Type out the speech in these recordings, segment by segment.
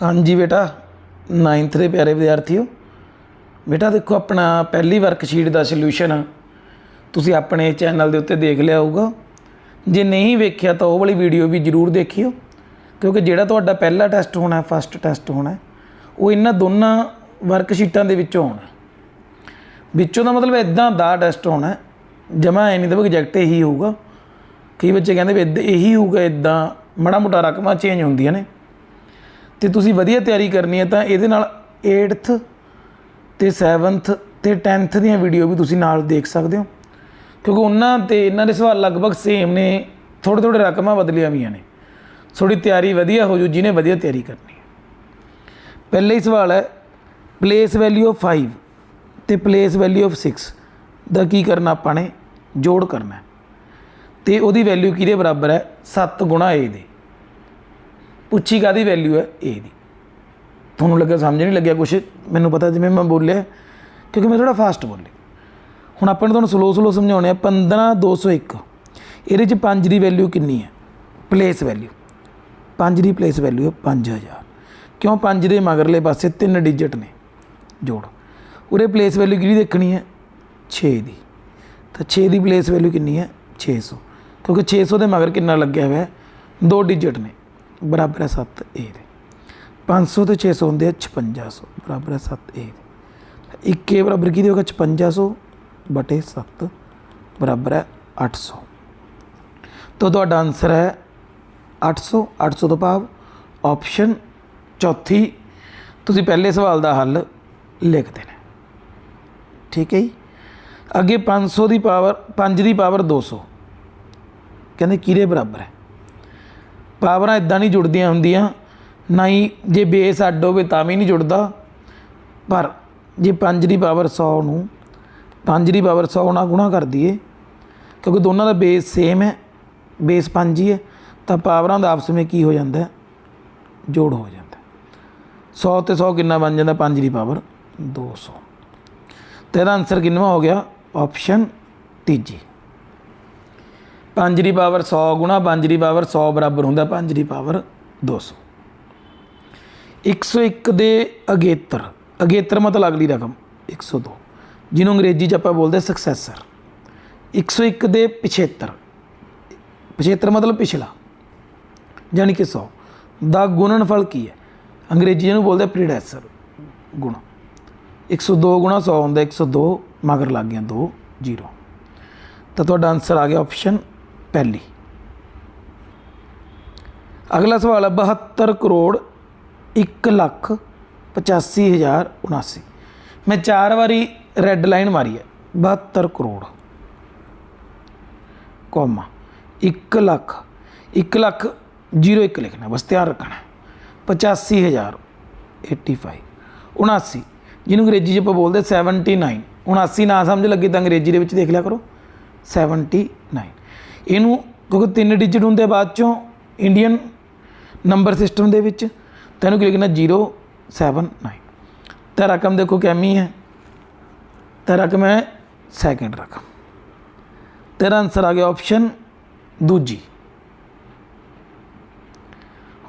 ਹਾਂਜੀ ਬੇਟਾ 9th ਦੇ ਪਿਆਰੇ ਵਿਦਿਆਰਥੀਓ। ਬੇਟਾ ਦੇਖੋ, ਆਪਣਾ ਪਹਿਲੀ ਵਰਕਸ਼ੀਟ ਦਾ ਸੋਲੂਸ਼ਨ ਤੁਸੀਂ ਆਪਣੇ ਚੈਨਲ ਦੇ ਉੱਤੇ ਦੇਖ ਲਿਆ ਹੋਊਗਾ। ਜੇ ਨਹੀਂ ਵੇਖਿਆ ਤਾਂ ਉਹ ਵਾਲੀ ਵੀਡੀਓ ਵੀ ਜ਼ਰੂਰ ਦੇਖਿਓ, ਕਿਉਂਕਿ ਜਿਹੜਾ ਤੁਹਾਡਾ ਪਹਿਲਾ ਟੈਸਟ ਹੋਣਾ ਫਸਟ ਟੈਸਟ ਹੋਣਾ, ਉਹ ਇਹਨਾਂ ਦੋਨਾਂ ਵਰਕਸ਼ੀਟਾਂ ਦੇ ਵਿੱਚੋਂ ਹੋਣਾ ਵਿੱਚੋਂ ਦਾ ਮਤਲਬ ਇਦਾਂ ਦਾ ਟੈਸਟ ਹੋਣਾ, ਜਮਾ ਐ ਨਹੀਂ ਤਾਂ ਐਗਜ਼ੈਕਟ ਇਹੀ ਹੋਊਗਾ। ਕਈ ਬੱਚੇ ਕਹਿੰਦੇ ਵੀ ਇੱਦਾਂ ਇਹੀ ਹੋਊਗਾ ਇਦਾਂ ਮੜਾ ਮੋਟਾ ਰਕਮਾਂ ਚੇਂਜ ਹੁੰਦੀਆਂ ਨੇ। ਤੇ ਤੁਸੀਂ ਵਧੀਆ ਤਿਆਰੀ ਕਰਨੀ ਹੈ ਤਾਂ ਇਹਦੇ ਨਾਲ 8th ਤੇ 7th ਤੇ 10th ਦੀਆਂ ਵੀਡੀਓ ਵੀ ਤੁਸੀਂ ਨਾਲ ਦੇਖ ਸਕਦੇ ਹੋ। ਕਿਉਂਕਿ ਉਹਨਾਂ ਤੇ ਇਹਨਾਂ ਦੇ ਸਵਾਲ ਲਗਭਗ ਸੇਮ ਨੇ ਥੋੜੇ ਥੋੜੇ ਰਕਮਾਂ ਬਦਲੀਆਂ ਵੀਆਂ ਨੇ। ਥੋੜੀ ਤਿਆਰੀ ਵਧੀਆ ਹੋ ਜੂ, ਜਿਹਨੇ ਵਧੀਆ ਤਿਆਰੀ ਕਰਨੀ ਹੈ। ਪਹਿਲਾ ਹੀ ਸਵਾਲ ਹੈ ਪਲੇਸ ਵੈਲਿਊ ਆਫ 5 ਤੇ ਪਲੇਸ ਵੈਲਿਊ ਆਫ 6 ਦਾ ਕੀ ਕਰਨਾ ਆਪਾਂ ਨੇ? ਜੋੜ ਕਰਨਾ ਹੈ। ਤੇ ਉਹਦੀ ਵੈਲਿਊ ਕਿਹਦੇ ਬਰਾਬਰ ਹੈ? 7 ਗੁਣਾ a ਦੇ। ਪੁੱਛੀ ਕਾਦੀ ਵੈਲਿਊ ਹੈ? a ਦੀ ਤੁਹਾਨੂੰ ਲੱਗਾ ਸਮਝ ਨਹੀਂ ਲੱਗਿਆ ਕੁਛ? ਮੈਨੂੰ ਪਤਾ ਜਿਵੇਂ ਮੈਂ ਬੋਲਿਆ, ਕਿਉਂਕਿ ਮੈਂ ਥੋੜਾ ਫਾਸਟ ਬੋਲਿਆ। ਹੁਣ ਆਪਾਂ ਨੂੰ ਤੁਹਾਨੂੰ ਸਲੋ ਸਲੋ ਸਮਝਾਉਣੇ ਆ। 15201 ਇਹਦੇ ਚ 5 ਦੀ ਵੈਲਿਊ ਕਿੰਨੀ ਹੈ? ਪਲੇਸ ਵੈਲਿਊ 5 ਦੀ ਪਲੇਸ ਵੈਲਿਊ ਹੈ 5000 ਕਿਉਂ 5 ਦੇ ਮਗਰਲੇ ਪਾਸੇ ਤਿੰਨ ਡਿਜਟ ਨੇ? ਜੋੜ। ਉਰੇ ਪਲੇਸ ਵੈਲਿਊ ਕਿਹੜੀ ਦੇਖਣੀ ਹੈ? 6 ਦੀ। ਤਾਂ 6 ਦੀ ਪਲੇਸ ਵੈਲਿਊ ਕਿੰਨੀ ਹੈ? 600 ਕਿਉਂਕਿ 600 ਦੇ ਮਗਰ ਕਿੰਨਾ ਲੱਗਿਆ ਹੋਇਆ ਹੈ? ਦੋ ਡਿਜਟ ਨੇ। ਬਰਾਬਰ ਹੈ 7 a ਦੇ। 500 ਤੇ 600 ਹੁੰਦੇ ਆ 5600 ਬਰਾਬਰ ਹੈ 7 a ਦੇ। 1 a ਬਰਾਬਰ ਕੀ ਹੋਗਾ 5600 ਬਟੇ 7 ਬਰਾਬਰ ਹੈ 800 ਤਾਂ ਤੁਹਾਡਾ ਆਨਸਰ ਹੈ 800 800 ਤੋਂ ਭਾਵ ਆਪਸ਼ਨ ਚੌਥੀ। ਤੁਸੀਂ ਪਹਿਲੇ ਸਵਾਲ ਦਾ ਹੱਲ ਲਿਖ ਦੇਣਾ ਠੀਕ ਹੈ ਜੀ? ਅੱਗੇ 500 ਦੀ ਪਾਵਰ 5 ਦੀ ਪਾਵਰ 200 ਕਹਿੰਦੇ ਕਿਹਦੇ ਬਰਾਬਰ ਹੈ? ਪਾਵਰਾਂ ਇਦਾਂ ਨਹੀਂ ਜੁੜਦੀਆਂ ਹੁੰਦੀਆਂ, ਨਾ ਹੀ ਜੇ ਬੇਸ ਅੱਡ ਹੋਵੇ ਤਾਂ ਵੀ ਨਹੀਂ ਜੁੜਦਾ। ਪਰ ਜੇ 5 ਦੀ ਪਾਵਰ 100 ਨੂੰ 5 ਦੀ ਪਾਵਰ 100 ਨਾਲ ਗੁਣਾ ਕਰ ਦਈਏ, ਕਿਉਂਕਿ ਦੋਨਾਂ ਦਾ ਬੇਸ ਸੇਮ ਹੈ ਬੇਸ 5 ਹੀ ਹੈ, ਤਾਂ ਪਾਵਰਾਂ ਦਾ ਆਪਸ ਵਿੱਚ ਕੀ ਹੋ ਜਾਂਦਾ ਜੋੜ ਹੋ ਜਾਂਦਾ ਹੈ। 100 ਤੇ 100 ਕਿੰਨਾ ਬਣ ਜਾਂਦਾ? 5 ਦੀ ਪਾਵਰ 200 ਤੇ ਇਹਦਾ ਆਨਸਰ ਕਿੰਨਾ ਹੋ ਗਿਆ? ਆਪਸ਼ਨ ਤੀਜੀ। 5 ਦੀ ਪਾਵਰ 100 ਗੁਣਾ 5 ਦੀ ਪਾਵਰ 100 ਬਰਾਬਰ ਹੁੰਦਾ 5 ਦੀ ਪਾਵਰ 200 101 ਦੇ ਅਗੇਤਰ ਅਗੇਤਰ ਮਤਲਬ ਅਗਲੀ ਰਕਮ 102 ਜਿਹਨੂੰ ਅੰਗਰੇਜ਼ੀ 'ਚ ਆਪਾਂ ਬੋਲਦੇ ਸਕਸੈਸਰ 101 ਦੇ ਪਿਛੇਤਰ। ਪਿਛੇਤਰ ਮਤਲਬ ਪਿਛਲਾ। ਯਾਨੀ ਕਿ 100 ਦਾ ਗੁਣਨਫਲ ਕੀ ਹੈ? ਅੰਗਰੇਜ਼ੀ ਜਿਹਨੂੰ ਬੋਲਦੇ ਪ੍ਰੀਡੈਸਰ ਗੁਣਾ। 102 ਗੁਣਾ 100 ਹੁੰਦਾ 102 ਮਗਰ ਲੱਗ ਗਿਆ 2 0 ਤਾਂ ਤੁਹਾਡਾ ਆਨਸਰ ਆ ਗਿਆ ਆਪਸ਼ਨ ਪਹਿਲੀ। ਅਗਲਾ ਸਵਾਲ ਹੈ 72 ਕਰੋੜ 1 ਲੱਖ 85079 ਮੈਂ ਚਾਰ ਵਾਰੀ ਰੈੱਡ ਲਾਈਨ ਮਾਰੀ ਹੈ 72 ਕਰੋੜ ਕੋਮਾ 1 ਲੱਖ 1 ਲੱਖ 01 ਲਿਖਣਾ, ਬਸ ਧਿਆਨ ਰੱਖਣਾ 85000 85 79 ਜਿਹਨੂੰ ਅੰਗਰੇਜ਼ੀ 'ਚ ਆਪਾਂ ਬੋਲਦੇ 79 79 ਨਾ ਸਮਝ ਲੱਗੇ ਤਾਂ ਅੰਗਰੇਜ਼ੀ ਦੇ ਵਿੱਚ ਦੇਖ ਲਿਆ ਕਰੋ 79 ਇਹਨੂੰ ਕਿਉਂਕਿ ਤਿੰਨ ਡਿਜਿਟ ਹੁੰਦੇ ਬਾਅਦ ਚੋਂ ਇੰਡੀਅਨ ਨੰਬਰ ਸਿਸਟਮ ਦੇ ਵਿੱਚ, ਤਾਂ ਇਹਨੂੰ ਕੀ ਲਿਖਣਾ 079 ਤਾਂ ਰਕਮ ਦੇਖੋ ਕਿੰਨੀ ਹੈ। ਤਾਂ ਰਕਮ ਹੈ ਸੈਕਿੰਡ ਰਕਮ। ਤੇਰਾ ਆਨਸਰ ਆ ਗਿਆ ਆਪਸ਼ਨ ਦੂਜੀ।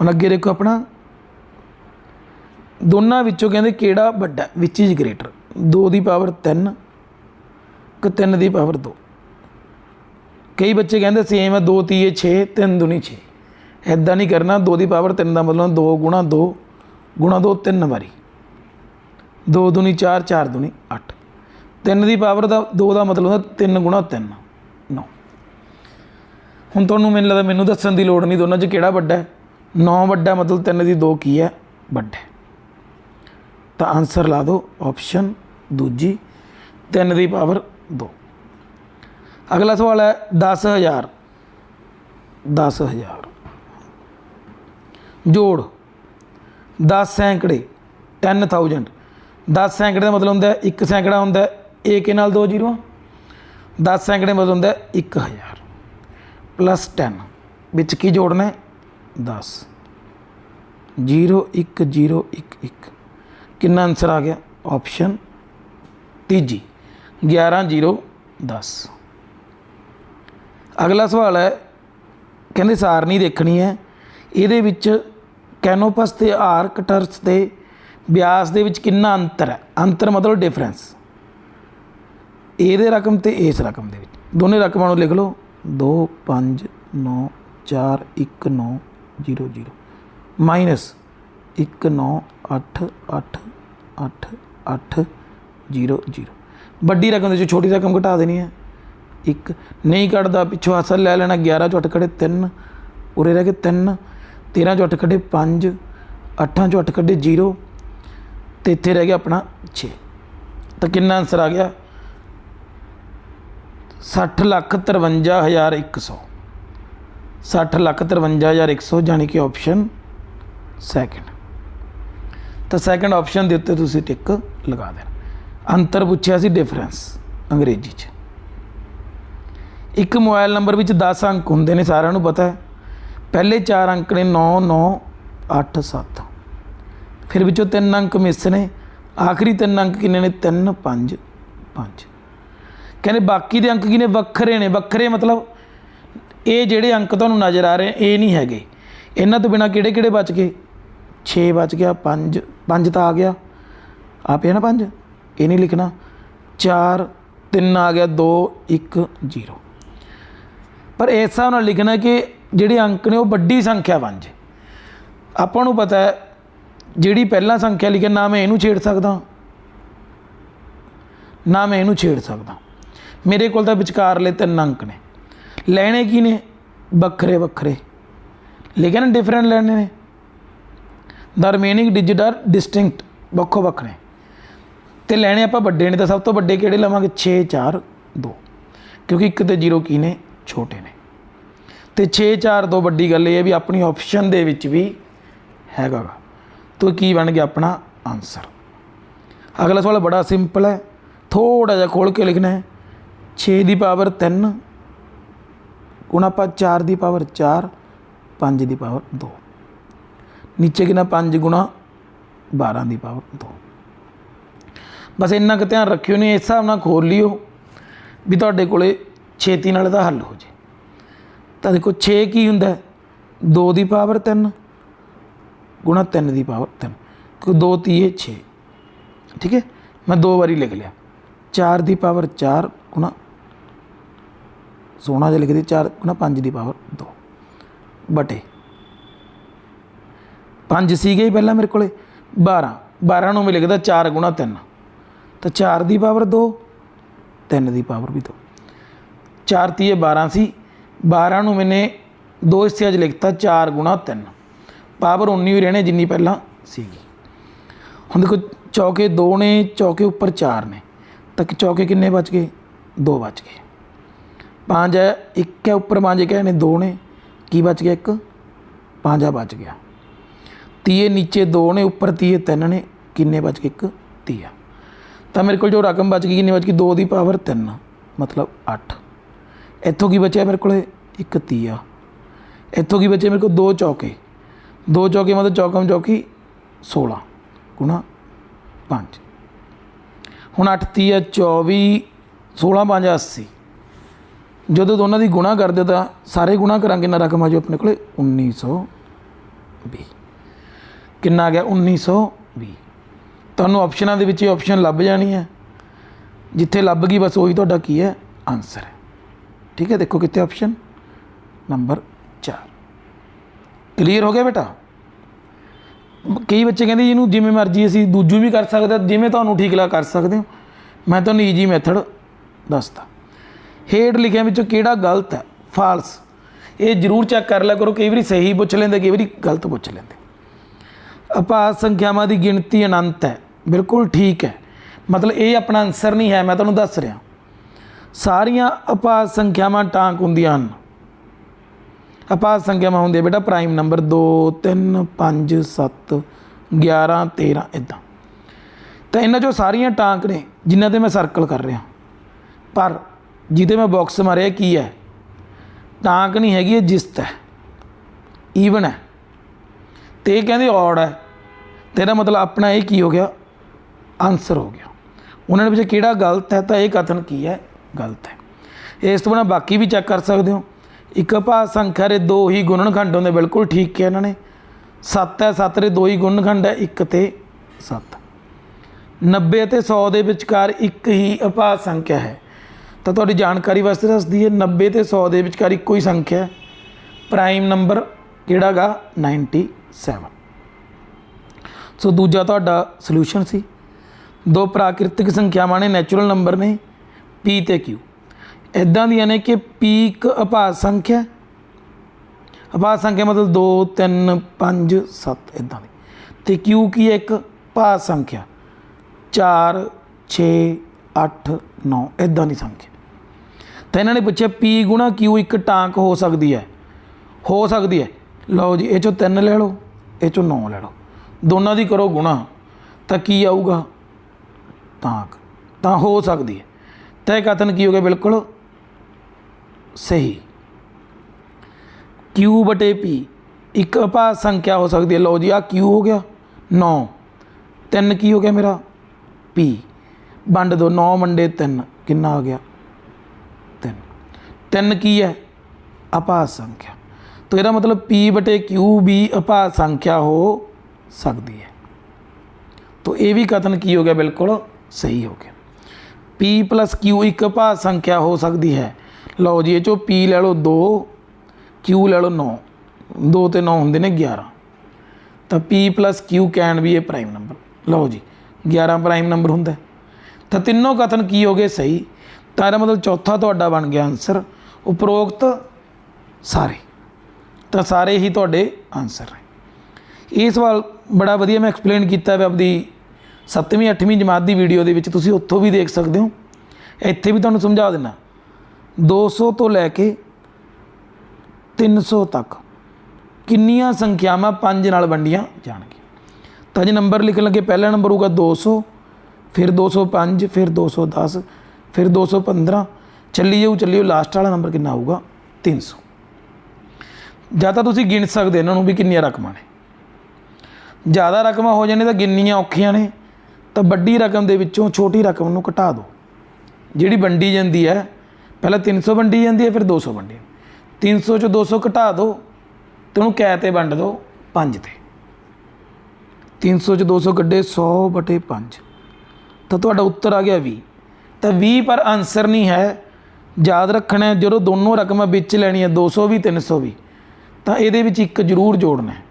ਹੁਣ ਅੱਗੇ ਦੇਖੋ ਆਪਣਾ। ਦੋਨਾਂ ਵਿੱਚੋਂ ਕਹਿੰਦੇ ਕਿਹੜਾ ਵੱਡਾ ਵਿਚ ਇਜ਼ ਗ੍ਰੇਟਰ 2 ਦੀ ਪਾਵਰ 3 ਕਿ 3 ਦੀ ਪਾਵਰ 2 ਕਈ ਬੱਚੇ ਕਹਿੰਦੇ ਸੇਮ ਹੈ 2 ਤੀਏ 6 3 ਦੁਨੀ 6 ਐਦਾਂ ਨਹੀਂ ਕਰਨਾ 2 ਦੀ ਪਾਵਰ 3 ਦਾ ਮਤਲਬ 2 ਗੁਣਾ 2 ਗੁਣਾ 2 ਤਿੰਨ ਵਾਰੀ। 2 ਦੁਨੀ 4 4 ਦੁਨੀ 8 3 ਦੀ ਪਾਵਰ ਦਾ 2 ਦਾ ਮਤਲਬ ਹੁੰਦਾ 3 ਗੁਣਾ 3 9 ਹੁਣ ਤੁਹਾਨੂੰ ਮੈਨੂੰ ਲੱਗਦਾ, ਮੈਨੂੰ ਦੱਸਣ ਦੀ ਲੋੜ ਨਹੀਂ ਦੋਨਾਂ 'ਚ ਕਿਹੜਾ ਵੱਡਾ ਹੈ। 9 ਵੱਡਾ ਮਤਲਬ 3 ਦੀ 2 ਕੀ ਹੈ? ਵੱਡਾ ਤਾਂ ਆਨਸਰ ਲਾ ਦਿਓ ਆਪਸ਼ਨ ਦੂਜੀ 3 ਦੀ ਪਾਵਰ 2 ਅਗਲਾ ਸਵਾਲ ਹੈ 10000 10000 ਜੋੜ। 10 ਸੈਂਕੜੇ। 10000 10 ਸੈਂਕੜੇ ਦਾ ਮਤਲਬ ਹੁੰਦਾ ਹੈ 1 ਸੈਂਕੜਾ ਹੁੰਦਾ ਏ ਕੇ ਨਾਲ ਦੋ ਜ਼ੀਰੋ 10 ਸੈਂਕੜੇ ਮਤਲਬ ਹੁੰਦਾ ਹੈ 1000 ਪਲੱਸ 10 ਵਿੱਚ ਕੀ ਜੋੜਨਾ ਹੈ? 10 0 1 0 1 1 ਕਿੰਨਾ ਆਨਸਰ ਆ ਗਿਆ? ਆਪਸ਼ਨ ਤੀਜੀ। 11 0 10 ਅਗਲਾ ਸਵਾਲ ਹੈ, ਕਹਿੰਦੇ ਸਾਰਨੀ ਦੇਖਣੀ ਹੈ। ਇਹਦੇ ਵਿੱਚ ਕੈਨੋਪਸ ਤੇ ਆਰਕਟਰਸ ਦੇ ਵਿਆਸ ਦੇ ਵਿੱਚ ਕਿੰਨਾ ਅੰਤਰ ਹੈ? ਅੰਤਰ ਮਤਲਬ ਡਿਫਰੈਂਸ। ਇਹਦੇ ਰਕਮ ਤੇ ਇਸ ਰਕਮ ਦੇ ਵਿੱਚ। ਦੋਨੇ ਰਕਮਾਂ ਨੂੰ ਲਿਖ ਲਓ। 2 5 9 4 1 9 0 0 ਮਾਈਨਸ 1 9 8 8 8 8 0 0 ਵੱਡੀ ਰਕਮ ਦੇ ਵਿੱਚੋਂ ਛੋਟੀ ਰਕਮ ਘਟਾ ਦੇਣੀ ਹੈ। 1 ਨਹੀਂ ਕੱਢਦਾ, ਪਿੱਛੋਂ ਅਸਲ ਲੈ ਲੈਣਾ 11 ਚੋਂ 8 ਕੱਢੇ 3 ਉਰੇ ਰਹਿ ਗਏ 3 13 ਚੋਂ 8 ਕੱਢੇ 5 8 ਚੋਂ 8 ਕੱਢੇ 0 ਤੇ ਇੱਥੇ ਰਹਿ ਗਿਆ ਆਪਣਾ 6 ਤਾਂ ਕਿੰਨਾ ਆਨਸਰ ਆ ਗਿਆ? 60 ਲੱਖ 53100 60 ਲੱਖ 53100 ਜਾਣੀ ਕਿ ਆਪਸ਼ਨ ਸੈਕਿੰਡ ਤਾਂ ਸੈਕਿੰਡ ਆਪਸ਼ਨ ਦੇ ਉੱਤੇ ਤੁਸੀਂ ਟਿਕ ਲਗਾ ਦੇਣਾ। ਅੰਤਰ ਪੁੱਛਿਆ ਸੀ ਡਿਫਰੈਂਸ ਅੰਗਰੇਜ਼ੀ 'ਚ। ਇੱਕ ਮੋਬਾਈਲ ਨੰਬਰ ਵਿੱਚ 10 ਅੰਕ ਹੁੰਦੇ ਨੇ, ਸਾਰਿਆਂ ਨੂੰ ਪਤਾ ਹੈ। ਪਹਿਲੇ 4 ਅੰਕ ਨੇ 9 9 8 7 ਫਿਰ ਵਿੱਚੋਂ ਤਿੰਨ ਅੰਕ ਮਿਸ ਨੇ। ਆਖਰੀ ਤਿੰਨ ਅੰਕ ਕਿੰਨੇ ਨੇ? 3 5 5 ਕਹਿੰਦੇ ਬਾਕੀ ਦੇ ਅੰਕ ਕਿਨੇ? ਵੱਖਰੇ ਨੇ। ਵੱਖਰੇ ਮਤਲਬ ਇਹ ਜਿਹੜੇ ਅੰਕ ਤੁਹਾਨੂੰ ਨਜ਼ਰ ਆ ਰਹੇ ਇਹ ਨਹੀਂ ਹੈਗੇ। ਇਹਨਾਂ ਤੋਂ ਬਿਨਾ ਕਿਹੜੇ ਕਿਹੜੇ ਬਚ ਗਏ? 6 ਬਚ ਗਿਆ 5 5 ਤਾਂ ਆ ਗਿਆ। ਆ ਪਿਆ ਨਾ 5 ਇਹ ਨਹੀਂ ਲਿਖਣਾ। 4 3 ਆ ਗਿਆ 2 1 0 ਪਰ ਇਸ ਹਿਸਾਬ ਨਾਲ ਲਿਖਣਾ ਕਿ ਜਿਹੜੇ ਅੰਕ ਨੇ ਉਹ ਵੱਡੀ ਸੰਖਿਆ ਬਣ ਜੇ। ਆਪਾਂ ਨੂੰ ਪਤਾ ਹੈ, ਜਿਹੜੀ ਪਹਿਲਾ ਸੰਖਿਆ ਲਿਖਿਆ ਨਾ ਮੈਂ ਇਹਨੂੰ ਛੇੜ ਸਕਦਾ। ਨਾ ਮੈਂ ਇਹਨੂੰ ਛੇੜ ਸਕਦਾ। ਮੇਰੇ ਕੋਲ ਤਾਂ ਵਿਚਕਾਰਲੇ ਤਿੰਨ ਅੰਕ ਨੇ। ਲੈਣੇ ਕੀ ਨੇ? ਵੱਖਰੇ ਵੱਖਰੇ। ਲਿਖਿਆ ਨਾ ਡਿਫਰੈਂਟ ਲੈਣੇ ਨੇ। ਦਾ ਰਿਮੇਨਿੰਗ ਡਿਜਿਟ ਆਰ ਡਿਸਟਿੰਕਟ ਵੱਖੋ ਵੱਖਰੇ। ਤੇ ਲੈਣੇ ਆਪਾਂ ਵੱਡੇ ਨੇ ਤਾਂ ਸਭ ਤੋਂ ਵੱਡੇ ਕਿਹੜੇ ਲਵਾਂਗੇ? 6 4 2 ਕਿਉਂਕਿ ਇੱਕ ਤੇ 0 ਕੀ ਨੇ? ਛੋਟੇ ਤੇ 6 4 ਤੋਂ ਵੱਡੀ ਗੱਲ ਇਹ ਹੈ ਵੀ ਆਪਣੀ ਆਪਸ਼ਨ ਦੇ ਵਿੱਚ ਵੀ ਹੈਗਾ ਗਾ। ਤੋ ਕੀ ਬਣ ਗਿਆ ਆਪਣਾ ਆਨਸਰ ਅਗਲਾ ਸਵਾਲ ਬੜਾ ਸਿੰਪਲ ਹੈ। ਥੋੜਾ ਜਿਹਾ ਖੋਲ ਕੇ ਲਿਖਣਾ ਹੈ। 6 ਦੀ ਪਾਵਰ 3 ਗੁਣਾ ਆਪਾਂ 4 ਦੀ ਪਾਵਰ 4 5 ਦੀ ਪਾਵਰ 2 ਨੀਚੇ ਕਿੰਨਾ? 5 ਗੁਣਾ 12 ਦੀ ਪਾਵਰ 2 ਬਸ ਇੰਨਾ ਕੁ ਧਿਆਨ ਰੱਖਿਓ ਨੇ ਇਸ ਹਿਸਾਬ ਨਾਲ ਖੋਲ ਲਿਓ ਵੀ ਤੁਹਾਡੇ ਕੋਲੇ ਛੇਤੀ ਨਾਲ ਇਹਦਾ ਹੱਲ ਹੋ ਜੇ। ਤਾਂ ਦੇਖੋ 6 ਕੀ ਹੁੰਦਾ? 2 ਦੀ ਪਾਵਰ 3 ਗੁਣਾ 3 ਦੀ ਪਾਵਰ 3 ਕਿਉਂਕਿ 2 ਤੀਏ 6 ਠੀਕ ਹੈ? ਮੈਂ ਦੋ ਵਾਰੀ ਲਿਖ ਲਿਆ। 4 ਦੀ ਪਾਵਰ 4 ਗੁਣਾ ਸੋਨਾ ਜਿਹਾ ਲਿਖ ਦੇ 4 ਗੁਣਾ 5 ਦੀ ਪਾਵਰ 2 ਬਟੇ। 5 ਸੀਗੇ ਹੀ ਪਹਿਲਾਂ ਮੇਰੇ ਕੋਲੇ। 12 12 ਨੂੰ ਮੈਂ ਲਿਖਦਾ 4 ਗੁਣਾ 3 ਤਾਂ 4 ਦੀ ਪਾਵਰ 2 3 ਦੀ ਪਾਵਰ ਵੀ 2 4 ਤੀਏ 12 ਸੀ। 12 ਨੂੰ ਮੈਨੇ ਦੋ ਹਿੱਸਿਆਂ 'ਚ ਲਿਖਤਾ 4 ਗੁਣਾ 3 ਪਾਵਰ 19 ਹੀ ਰਹਿਣੇ ਜਿੰਨੀ ਪਹਿਲਾਂ ਸੀਗੀ। ਹੁਣ ਦੇਖੋ, ਚੌਕੇ 2 ਨੇ, ਚੌਕੇ ਉੱਪਰ 4 ਨੇ। ਤਾਂ ਕਿ ਚੌਕੇ ਕਿੰਨੇ ਬਚ ਗਏ? 2 ਬਚ ਗਏ। 5 ਹੈ 1 ਹੈ ਉੱਪਰ 5 ਕਹੇ ਨੇ 2 ਨੇ। ਕੀ ਬਚ ਗਿਆ 1 5 ਆ ਬਚ ਗਿਆ। ਤੀਏ ਨੀਚੇ 2 ਨੇ, ਉੱਪਰ ਤੀਏ 3 ਨੇ। ਕਿੰਨੇ ਬਚ ਗਏ? 1 ਤੀਆ ਤਾਂ ਮੇਰੇ ਕੋਲ ਜੋ ਰਕਮ ਬਚ ਗਈ, ਕਿੰਨੀ ਬਚ ਗਈ? 2 ਦੀ ਪਾਵਰ 3 ਮਤਲਬ 8 ਇੱਥੋਂ ਕੀ ਬਚਿਆ ਮੇਰੇ ਕੋਲੇ? ਇੱਕ ਤੀਆ। ਇੱਥੋਂ ਕੀ ਬਚਿਆ ਮੇਰੇ ਕੋਲ? ਦੋ ਚੌਕੇ। ਦੋ ਚੌਕੇ ਮਤਲਬ ਚੌਕਮ ਚੌਕੀ 16 ਗੁਣਾ 5 ਹੁਣ 8 ਹੈ 24 16 5 80 ਜਦੋਂ ਦੋਨਾਂ ਦੀ ਗੁਣਾ ਕਰਦੇ ਤਾਂ ਸਾਰੇ ਗੁਣਾ ਕਰਾਂਗੇ ਨਾ ਰਕਮ ਆ ਜੋ ਆਪਣੇ ਕੋਲੇ? 1920 ਕਿੰਨਾ ਆ ਗਿਆ? 1920 ਤੁਹਾਨੂੰ ਆਪਸ਼ਨਾਂ ਦੇ ਵਿੱਚ ਇਹ ਆਪਸ਼ਨ ਲੱਭ ਜਾਣੀ ਹੈ। ਜਿੱਥੇ ਲੱਭ ਗਈ ਬਸ ਉਹੀ ਤੁਹਾਡਾ ਕੀ ਹੈ? ਆਨਸਰ ਹੈ। ਠੀਕ ਹੈ ਦੇਖੋ ਕਿੱਥੇ ਆਪਸ਼ਨ ਨੰਬਰ 4 ਕਲੀਅਰ ਹੋ ਗਿਆ ਬੇਟਾ ਕਈ ਬੱਚੇ ਕਹਿੰਦੇ ਜੀ ਇਹਨੂੰ ਜਿਵੇਂ ਮਰਜ਼ੀ ਅਸੀਂ ਦੂਜੂ ਵੀ ਕਰ ਸਕਦੇ ਜਿਵੇਂ ਤੁਹਾਨੂੰ ਠੀਕ ਲੱਗ ਕਰ ਸਕਦੇ ਹੋ ਮੈਂ ਤੁਹਾਨੂੰ ਈਜੀ ਮੈਥਡ ਦੱਸਦਾ ਹੇਠ ਲਿਖਿਆ ਵਿੱਚੋਂ ਕਿਹੜਾ ਗਲਤ ਹੈ ਫਾਲਸ ਇਹ ਜ਼ਰੂਰ ਚੈੱਕ ਕਰ ਲਿਆ ਕਰੋ ਕਈ ਵਾਰੀ ਸਹੀ ਪੁੱਛ ਲੈਂਦੇ ਕਈ ਵਾਰੀ ਗਲਤ ਪੁੱਛ ਲੈਂਦੇ ਅਪਾਸ ਸੰਖਿਆਵਾਂ ਦੀ ਗਿਣਤੀ ਅਨੰਤ ਹੈ ਬਿਲਕੁਲ ਠੀਕ ਹੈ ਮਤਲਬ ਇਹ ਆਪਣਾ ਆਨਸਰ ਨਹੀਂ ਹੈ ਮੈਂ ਤੁਹਾਨੂੰ ਦੱਸ ਰਿਹਾ ਸਾਰੀਆਂ ਅਪਾਸ ਸੰਖਿਆਵਾਂ ਟਾਂਕ ਹੁੰਦੀਆਂ ਹਨ। ਅਪਾਸ ਸੰਖਿਆਵਾਂ ਹੁੰਦੀਆਂ ਬੇਟਾ ਪ੍ਰਾਈਮ ਨੰਬਰ 2 3 5 7 11 13 ਇਦਾਂ ਤਾਂ ਇਹਨਾਂ ਚੋਂ ਸਾਰੀਆਂ ਟਾਂਕ ਨੇ, ਜਿਨ੍ਹਾਂ ਤੇ ਮੈਂ ਸਰਕਲ ਕਰ ਰਿਹਾ। ਪਰ ਜਿਹਦੇ ਮੈਂ ਬਾਕਸ ਮਾਰਿਆ, ਕੀ ਹੈ? ਟਾਂਕ ਨਹੀਂ ਹੈਗੀ, ਇਹ ਜਿਸਤ ਹੈ। ਈਵਨ ਹੈ। ਤੇ ਇਹ ਕਹਿੰਦੇ ਔੜ ਹੈ। ਤੇਰਾ ਮਤਲਬ ਆਪਣਾ ਇਹ ਕੀ ਹੋ ਗਿਆ? ਆਨਸਰ ਹੋ ਗਿਆ। ਉਹਨਾਂ ਨੇ ਵਿੱਚ ਕਿਹੜਾ ਗਲਤ ਹੈ, ਤਾਂ ਇਹ ਕਥਨ ਕੀ ਹੈ? ਗਲਤ ਹੈ। ਇਸ ਤੋਂ ਬਿਨਾਂ ਬਾਕੀ ਵੀ ਚੈੱਕ ਕਰ ਸਕਦੇ ਹੋ। ਇੱਕ ਭਾਜ ਸੰਖਿਆ ਦੇ ਦੋ ਹੀ ਗੁਣਨਖੰਡ ਹੁੰਦੇ, ਬਿਲਕੁਲ ਠੀਕ ਹੈ ਇਹਨਾਂ ਨੇ। 7 ਹੈ 7 ਦੇ ਦੋ ਹੀ ਗੁਣਨਖੰਡ ਹੈ 1 ਤੇ 7 90 ਅਤੇ 100 ਦੇ ਵਿਚਕਾਰ ਇੱਕ ਹੀ ਅਪਾਹਜ ਸੰਖਿਆ ਹੈ। ਤਾਂ ਤੁਹਾਡੀ ਜਾਣਕਾਰੀ ਵਾਸਤੇ ਦੱਸਦੀ ਹੈ 90 ਤੇ 100 ਦੇ ਵਿਚਕਾਰ ਇੱਕੋ ਹੀ ਸੰਖਿਆ ਹੈ। ਪ੍ਰਾਈਮ ਨੰਬਰ ਕਿਹੜਾ ਗਾ 97 ਸੋ ਦੂਜਾ ਤੁਹਾਡਾ ਸੋਲੂਸ਼ਨ ਸੀ। ਦੋ ਪ੍ਰਾਕ੍ਰਿਤਿਕ ਸੰਖਿਆਵਾਂ ਨੇ ਨੈਚੁਰਲ ਨੰਬਰ ਨੇ। ਪੀ ਤੇ ਕਿਊ ਇਦਾਂ ਦੀਆਂ ਨੇ ਕਿ ਪੀ ਇੱਕ ਅਪਾਹਜ ਸੰਖਿਆ। ਹੈ। ਸੰਖਿਆ ਮਤਲਬ 2 3 5 7 ਇਦਾਂ ਦੀ। ਤੇ ਕਿਊ ਕੀ ਹੈ ਇੱਕ? ਭਾਜ ਸੰਖਿਆ। 4 6 8 9 ਇਦਾਂ ਦੀ ਸੰਖਿਆ। ਤਾਂ ਇਹਨਾਂ ਨੇ ਪੁੱਛਿਆ, p ਗੁਣਾ q ਇੱਕ ਟਾਂਕ ਹੋ ਸਕਦੀ ਹੈ। ਹੋ ਸਕਦੀ ਹੈ। ਲਓ ਜੀ, ਇਹ ਚੋਂ 3 ਲੈ ਲਓ, ਇਹ ਚੋਂ 9 ਲੈ ਲਓ। ਦੋਨਾਂ ਦੀ ਕਰੋ ਗੁਣਾ। ਤਾਂ ਕੀ ਆਊਗਾ? ਟਾਂਕ। ਤਾਂ ਹੋ ਸਕਦੀ ਹੈ। ਤਾਂ ਇਹ ਕਥਨ ਕੀ ਹੋ ਗਿਆ? ਬਿਲਕੁਲ ਸਹੀ। Q ਬਟੇ p, ਇੱਕ ਅਪਾ ਸੰਖਿਆ ਹੋ ਸਕਦੀ ਹੈ। ਲਓ ਜੀ ਆ q ਹੋ ਗਿਆ 9 3 ਕੀ ਹੋ ਗਿਆ ਮੇਰਾ? P ਵੰਡ ਦੋ 9 ਵੰਡੇ 3 ਕਿੰਨਾ ਆ ਗਿਆ? 3 3 ਕੀ ਹੈ? ਅਪਾ ਸੰਖਿਆ। ਤਾਂ ਇਹਦਾ ਮਤਲਬ p ਬਟੇ q ਵੀ ਅਪਾਹਜ ਸੰਖਿਆ ਹੋ ਸਕਦੀ ਹੈ। ਤਾਂ ਇਹ ਵੀ ਕਥਨ ਕੀ ਹੋ ਗਿਆ? ਬਿਲਕੁਲ ਸਹੀ ਹੋ ਗਿਆ। P plus q ਇੱਕ ਅਪਾਹਜ ਸੰਖਿਆ ਹੋ ਸਕਦੀ ਹੈ। ਲਓ ਜੀ, ਇਹ ਚੋਂ p ਲੈ ਲਓ 2 q ਲੈ ਲਓ 9 2 ਤੇ 9 ਹੁੰਦੇ ਨੇ 11 ਤਾਂ p plus q ਕੈਨ ਵੀ ਇਹ ਪ੍ਰਾਈਮ ਨੰਬਰ ਲਓ ਜੀ 11 ਪ੍ਰਾਈਮ ਨੰਬਰ ਹੁੰਦਾ। ਤਾਂ ਤਿੰਨੋਂ ਕਥਨ ਕੀ ਹੋ ਗਏ? ਸਹੀ। ਤਾਂ ਇਹਦਾ ਮਤਲਬ ਚੌਥਾ ਤੁਹਾਡਾ ਬਣ ਗਿਆ ਆਨਸਰ ਉਪਰੋਕਤ ਸਾਰੇ। ਤਾਂ ਸਾਰੇ ਹੀ ਤੁਹਾਡੇ ਆਨਸਰ ਨੇ। ਇਹ ਸਵਾਲ ਬੜਾ ਵਧੀਆ ਮੈਂ ਐਕਸਪਲੇਨ ਕੀਤਾ ਹੈ ਆਪਦੀ 7ਵੀਂ 8ਵੀਂ ਜਮਾਤ ਦੀ ਵੀਡੀਓ ਦੇ ਵਿੱਚ ਤੁਸੀਂ ਉੱਥੋਂ ਵੀ ਦੇਖ ਸਕਦੇ ਹੋ। ਇੱਥੇ ਵੀ ਤੁਹਾਨੂੰ ਸਮਝਾ ਦਿੰਨਾ 200 ਤੋਂ ਲੈ ਕੇ 300 ਤੱਕ ਕਿੰਨੀਆਂ ਸੰਖਿਆਵਾਂ 5 ਨਾਲ ਵੰਡੀਆਂ ਜਾਣਗੀਆਂ। ਤਾਂ ਜੇ ਨੰਬਰ ਲਿਖਣ ਲੱਗੇ, ਪਹਿਲਾ ਨੰਬਰ ਹੋਊਗਾ 200 ਫਿਰ 205 ਫਿਰ 210 ਫਿਰ 215 ਚੱਲੀ ਜਾਊ ਚੱਲੀ ਜਾਊ ਲਾਸਟ ਵਾਲਾ ਨੰਬਰ ਕਿੰਨਾ ਆਊਗਾ 300 ਜਾਂ ਤਾਂ ਤੁਸੀਂ ਗਿਣ ਸਕਦੇ ਇਹਨਾਂ ਨੂੰ ਵੀ ਕਿੰਨੀਆਂ ਰਕਮਾਂ ਨੇ। ਜ਼ਿਆਦਾ ਰਕਮਾਂ ਹੋ ਜਾਣੇ ਤਾਂ ਗਿਣਨੀਆਂ ਔਖੀਆਂ ਨੇ। ਤਾਂ ਵੱਡੀ ਰਕਮ ਦੇ ਵਿੱਚੋਂ ਛੋਟੀ ਰਕਮ ਨੂੰ ਘਟਾ ਦਿਓ। ਜਿਹੜੀ ਵੰਡੀ ਜਾਂਦੀ ਹੈ, ਪਹਿਲਾਂ 300 ਵੰਡੀ ਜਾਂਦੀ ਹੈ, ਫਿਰ 200 ਵੰਡੀ 300 ਚੋਂ 200 ਘਟਾ ਦਿਓ ਤੇ ਉਹਨੂੰ ਕੈ ਤੇ ਵੰਡ ਦਿਓ 5 ਤੇ। 300 ਚ 200 ਕੱਢੇ 100 ਬਟੇ 5 ਤਾਂ ਤੁਹਾਡਾ ਉੱਤਰ ਆ ਗਿਆ 20 ਤਾਂ 20 ਪਰ ਆਨਸਰ ਨਹੀਂ ਹੈ। ਯਾਦ ਰੱਖਣਾ ਜਦੋਂ ਦੋਨੋਂ ਰਕਮਾਂ ਵਿੱਚ ਲੈਣੀਆਂ 200 ਵੀ 300 ਵੀ, ਤਾਂ ਇਹਦੇ ਵਿੱਚ ਇੱਕ ਜ਼ਰੂਰ ਜੋੜਨਾ ਹੈ।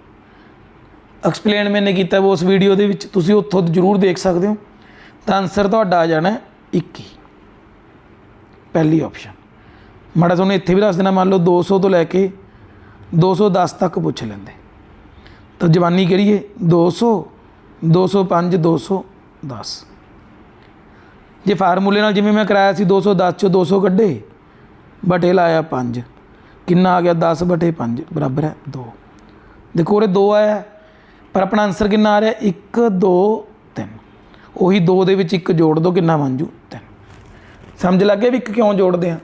ਐਕਸਪਲੇਨ ਮੈਨੇ ਕੀਤਾ ਵਾ ਉਸ ਵੀਡੀਓ ਦੇ ਵਿੱਚ ਤੁਸੀਂ ਉੱਥੋਂ ਜ਼ਰੂਰ ਦੇਖ ਸਕਦੇ ਹੋ। ਤਾਂ ਆਨਸਰ ਤੁਹਾਡਾ ਆ ਜਾਣਾ ਹੈ 21 ਪਹਿਲੀ ਆਪਸ਼ਨ ਮਾੜਾ ਤੁਹਾਨੂੰ ਇੱਥੇ ਵੀ ਦੱਸ ਦੇਣਾ, ਮੰਨ ਲਓ 200 ਤੋਂ ਲੈ ਕੇ 210 ਤੱਕ ਪੁੱਛ ਲੈਂਦੇ। ਤਾਂ ਜਵਾਨੀ ਕਰੀਏ 200 205 210 ਜੇ ਫਾਰਮੂਲੇ ਨਾਲ ਜਿਵੇਂ ਮੈਂ ਕਰਾਇਆ ਸੀ 210 ਚੋਂ 200 ਕੱਢੇ, ਬਟੇ ਲਾਇਆ 5 ਕਿੰਨਾ ਆ ਗਿਆ? 10 ਬਟੇ 5 ਬਰਾਬਰ ਹੈ 2 ਦੇਖੋ ਉਰੇ 2 ਆਇਆ। ਪਰ ਆਪਣਾ ਆਨਸਰ ਕਿੰਨਾ ਆ ਰਿਹਾ? 1 2 3 ਉਹੀ 2 ਦੇ ਵਿੱਚ ਇੱਕ ਜੋੜ ਦੋ ਕਿੰਨਾ ਬਣ ਜੂ? 3 ਸਮਝ ਲੱਗ ਗਿਆ ਵੀ ਇੱਕ ਕਿਉਂ ਜੋੜਦੇ ਆ?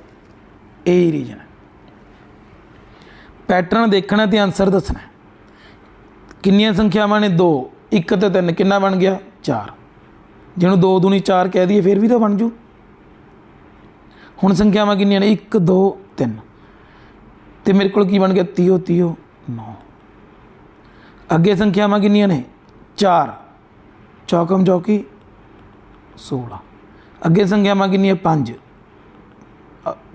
ਇਹ ਹੀ ਰੀਜਨ ਹੈ ਪੈਟਰਨ ਦੇਖਣਾ ਤੇ ਆਨਸਰ ਦੱਸਣਾ। ਕਿੰਨੀਆਂ ਸੰਖਿਆਵਾਂ ਨੇ? 2 1 ਤੇ 3 ਕਿੰਨਾ ਬਣ ਗਿਆ? 4 ਜਿਹਨੂੰ 2 ਦੂਣੀ 4 ਕਹਿ ਦਈਏ, ਫਿਰ ਵੀ ਤਾਂ ਬਣ ਜੂ। ਹੁਣ ਸੰਖਿਆਵਾਂ ਕਿੰਨੀਆਂ ਨੇ? 1 2 3 ਤੇ ਮੇਰੇ ਕੋਲ ਕੀ ਬਣ ਗਿਆ? 30 30 9 ਅੱਗੇ ਸੰਖਿਆਵਾਂ ਕਿੰਨੀਆਂ ਨੇ? 4 ਚੌਕਮ ਚੌਕੀ 16 ਅੱਗੇ ਸੰਖਿਆਵਾਂ ਕਿੰਨੀਆਂ? 5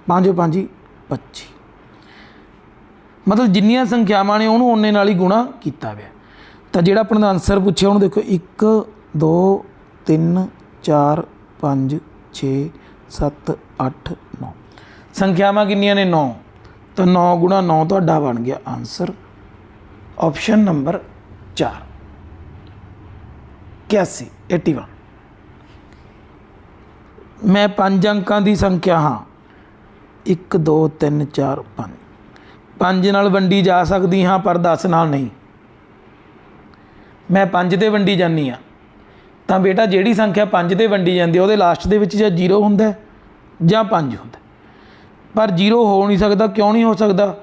5 5 25 ਮਤਲਬ ਜਿੰਨੀਆਂ ਸੰਖਿਆਵਾਂ ਨੇ ਉਹਨੂੰ ਉਹਨੇ ਨਾਲ ਹੀ ਗੁਣਾ ਕੀਤਾ ਹੋਇਆ। ਤਾਂ ਜਿਹੜਾ ਆਪਣਾ ਆਨਸਰ ਪੁੱਛਿਆ, ਉਹਨੂੰ ਦੇਖੋ। 1 2 3 4 5 6 7 8 9 ਸੰਖਿਆਵਾਂ ਕਿੰਨੀਆਂ ਨੇ? 9 ਤਾਂ 9 ਗੁਣਾ 9 ਤੁਹਾਡਾ ਬਣ ਗਿਆ ਆਨਸਰ ਆਪਸ਼ਨ ਨੰਬਰ 4 81 81 ਮੈਂ ਪੰਜ ਅੰਕਾਂ ਦੀ ਸੰਖਿਆ ਹਾਂ 1 2 3 4 5 ਪੰਜ ਨਾਲ ਵੰਡੀ ਜਾ ਸਕਦੀ ਹਾਂ ਪਰ 10 ਨਾਲ ਨਹੀਂ ਮੈਂ ਪੰਜ ਤੇ ਵੰਡੀ ਜਾਂਦੀ ਆ ਤਾਂ ਬੇਟਾ ਜਿਹੜੀ ਸੰਖਿਆ ਪੰਜ ਤੇ ਵੰਡੀ ਜਾਂਦੀ ਉਹਦੇ ਲਾਸਟ ਦੇ ਵਿੱਚ ਜਾਂ 0 ਹੁੰਦਾ ਜਾਂ 5 ਹੁੰਦਾ ਪਰ 0 ਹੋ ਨਹੀਂ ਸਕਦਾ ਕਿਉਂ ਨਹੀਂ ਹੋ ਸਕਦਾ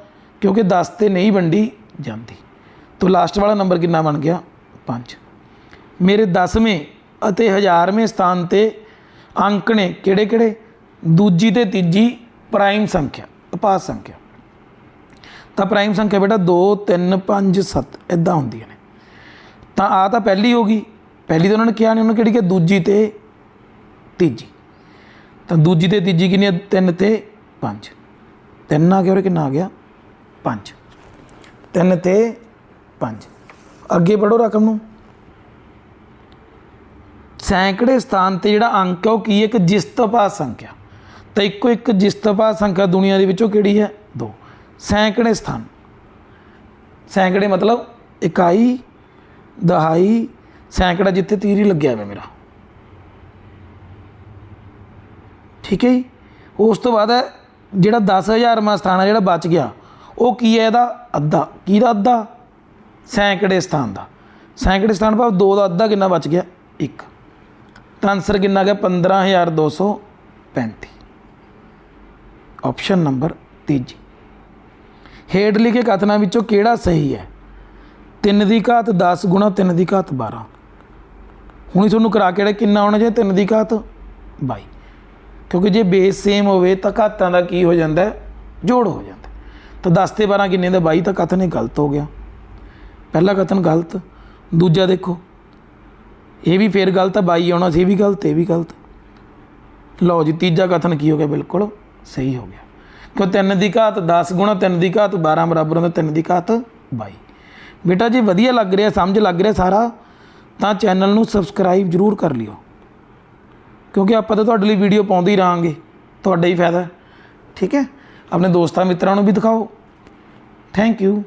ਕਿਉਂਕਿ 10 ਤੇ ਨਹੀਂ ਵੰਡੀ ਜਾਂਦੀ ਤਾਂ ਲਾਸਟ ਵਾਲਾ ਨੰਬਰ ਕਿੰਨਾ ਬਣ ਗਿਆ? 5 ਮੇਰੇ 10ਵੇਂ ਅਤੇ 1000ਵੇਂ ਸਥਾਨ ਤੇ ਅੰਕ ਨੇ ਕਿਹੜੇ ਕਿਹੜੇ? ਦੂਜੀ ਤੇ ਤੀਜੀ ਪ੍ਰਾਈਮ ਸੰਖਿਆ, ਅਪਾਸ ਸੰਖਿਆ। ਤਾਂ ਪ੍ਰਾਈਮ ਸੰਖਿਆ ਬੇਟਾ 2 3 5 7 ਇਦਾਂ ਹੁੰਦੀਆਂ ਨੇ। ਤਾਂ ਆ ਤਾਂ ਪਹਿਲੀ ਹੋ ਗਈ। ਪਹਿਲੀ ਤਾਂ ਉਹਨਾਂ ਨੇ ਕਿਹਾ ਨਹੀਂ ਉਹਨਾਂ ਕਿਹੜੀ ਕਿ ਦੂਜੀ ਤੇ ਤੀਜੀ। ਤਾਂ ਦੂਜੀ ਤੇ ਤੀਜੀ ਕਿੰਨੀ ਤਿੰਨ ਤੇ ਪੰਜ। ਤਿੰਨ ਆ ਗਿਆ ਔਰ ਕਿੰਨਾ ਆ ਗਿਆ? ਪੰਜ। ਤਿੰਨ ਤੇ ਪੰਜ। ਅੱਗੇ ਪੜੋ ਰਕਮ ਨੂੰ। ਸੈਂਕੜੇ ਸਥਾਨ ਤੇ ਜਿਹੜਾ ਅੰਕ ਹੈ ਉਹ ਕੀ ਹੈ? ਇੱਕ ਜਿਸਤਪਾ ਸੰਖਿਆ। ਤਾਂ ਇੱਕੋ ਇੱਕ ਜਿਸਤਪਾ ਸੰਖਿਆ ਦੁਨੀਆ ਦੇ ਵਿੱਚੋਂ ਕਿਹੜੀ ਹੈ? ਦੋ। ਸੈਂਕੜੇ ਸਥਾਨ। ਸੈਂਕੜੇ ਮਤਲਬ ਇਕਾਈ, ਦਹਾਈ, ਸੈਂਕੜਾ ਜਿੱਥੇ ਤੀਰ ਹੀ ਲੱਗਿਆ ਹੋਇਆ ਮੇਰਾ। ਠੀਕ ਹੈ ਜੀ? ਉਸ ਤੋਂ ਬਾਅਦ ਹੈ, ਜਿਹੜਾ 10000ਵਾਂ ਸਥਾਨ ਹੈ ਜਿਹੜਾ ਬਚ ਗਿਆ, ਉਹ ਕੀ ਹੈ ਇਹਦਾ? ਅੱਧਾ। ਕੀ ਦਾ ਅੱਧਾ? ਸੈਂਕੜੇ ਸਥਾਨ ਦਾ। ਸੈਂਕੜੇ ਸਥਾਨ ਭਾਵ 2 ਦਾ ਅੱਧਾ ਕਿੰਨਾ ਬਚ ਗਿਆ? 1 ਤਾਂ ਆਨਸਰ ਕਿੰਨਾ ਗਿਆ? 15235 ਆਪਸ਼ਨ ਨੰਬਰ ਤੀਜੀ। ਹੇਠ ਲਿਖੇ ਕਥਨਾਂ ਵਿੱਚੋਂ ਕਿਹੜਾ ਸਹੀ ਹੈ? 3 ਦੀ ਘਾਤ 10 ਗੁਣਾ 3 ਦੀ ਘਾਤ 12 ਹੁਣੀ ਤੁਹਾਨੂੰ ਕਰਾ ਕੇ ਕਿੰਨਾ ਆਉਣਾ ਚਾਹੀਦਾ? 3 ਦੀ ਘਾਤ 22 ਕਿਉਂਕਿ ਜੇ ਬੇਸ ਸੇਮ ਹੋਵੇ ਤਾਂ ਘਾਤਾਂ ਦਾ ਕੀ ਹੋ ਜਾਂਦਾ ਜੋੜ ਹੋ ਜਾਂਦਾ ਤਾਂ 10 ਤੇ 12 ਕਿੰਨੇ ਦਾ? 22 ਤਾਂ ਕਥਨ ਹੀ ਗਲਤ ਹੋ ਗਿਆ। ਪਹਿਲਾ ਕਥਨ ਗਲਤ, ਦੂਜਾ ਦੇਖੋ। ਇਹ ਵੀ ਫੇਰ ਗਲਤ ਆ, ਬਾਈ ਆਉਣਾ ਸੀ ਇਹ ਵੀ ਗਲਤ, ਇਹ ਵੀ ਗਲਤ। ਲਓ ਜੀ, ਤੀਜਾ ਕਥਨ ਕੀ ਹੋ ਗਿਆ? ਬਿਲਕੁਲ ਸਹੀ ਹੋ ਗਿਆ। ਕਿਉਂ 3 ਦੀ ਘਾਤ 10 ਗੁਣਾ 3 ਦੀ ਘਾਤ 12 ਬਰਾਬਰ ਹੁੰਦਾ 3 ਦੀ ਘਾਤ 22 ਬੇਟਾ ਜੀ ਵਧੀਆ ਲੱਗ ਰਿਹਾ, ਸਮਝ ਲੱਗ ਰਿਹਾ ਸਾਰਾ, ਤਾਂ ਚੈਨਲ ਨੂੰ ਸਬਸਕ੍ਰਾਈਬ ਜ਼ਰੂਰ ਕਰ ਲਿਓ। ਕਿਉਂਕਿ ਆਪਾਂ ਤਾਂ ਤੁਹਾਡੇ ਲਈ ਵੀਡੀਓ ਪਾਉਂਦੇ ਹੀ ਰਹਾਂਗੇ, ਤੁਹਾਡਾ ਹੀ ਫਾਇਦਾ। ਠੀਕ ਹੈ? ਆਪਣੇ ਦੋਸਤਾਂ ਮਿੱਤਰਾਂ ਨੂੰ ਵੀ ਦਿਖਾਓ। Thank you